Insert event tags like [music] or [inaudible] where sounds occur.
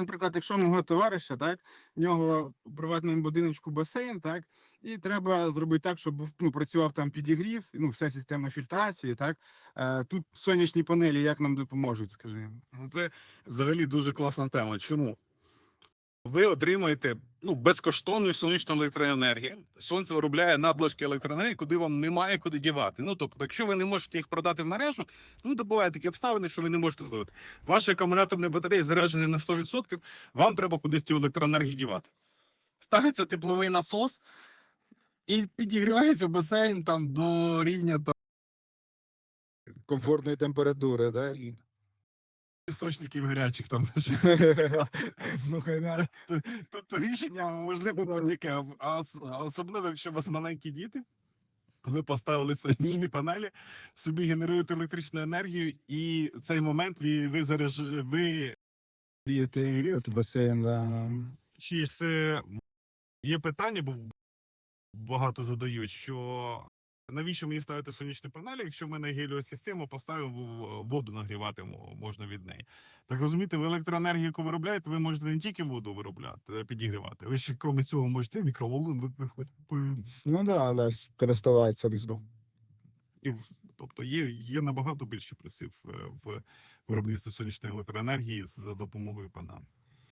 Наприклад, якщо мого товариша, так, в нього у приватному будиночку басейн, так, і треба зробити так, щоб ну, працював там підігрів, ну, вся система фільтрації, так. Е, тут сонячні панелі як нам допоможуть, скажімо. Ну, Це взагалі дуже класна тема. Чому? Ви отримаєте ну, безкоштовну сонячну електроенергію. Сонце виробляє надлишки електроенергії, куди вам немає куди дівати. Ну тобто, якщо ви не можете їх продати в мережу, ну то бувають такі обставини, що ви не можете зробити. Ваші акумуляторні батареї заряджені на 100%, вам треба кудись цю електроенергію дівати. Ставиться тепловий насос і підігрівається басейн там до рівня там, Комфортної температури, так. Істочників гарячих там. [laughs] Слухай, на- Тобто рішення можливо будь-яке, а особливо, якщо у вас маленькі діти, ви поставили сонячні панелі, собі генеруєте електричну енергію, і цей момент ви, ви заряж... ви басейн, да. чи ж це є питання, бо багато задають, що навіщо мені ставити сонячні панелі, якщо в мене геліосистему поставив воду нагрівати можна від неї. Так розумієте, ви електроенергію, яку виробляєте, ви можете не тільки воду виробляти, підігрівати. Ви ще крім цього можете випихувати. Ну да, да, користуватися різно. Тобто є, є набагато більше плюсів е, в виробництві сонячної електроенергії за допомогою панель.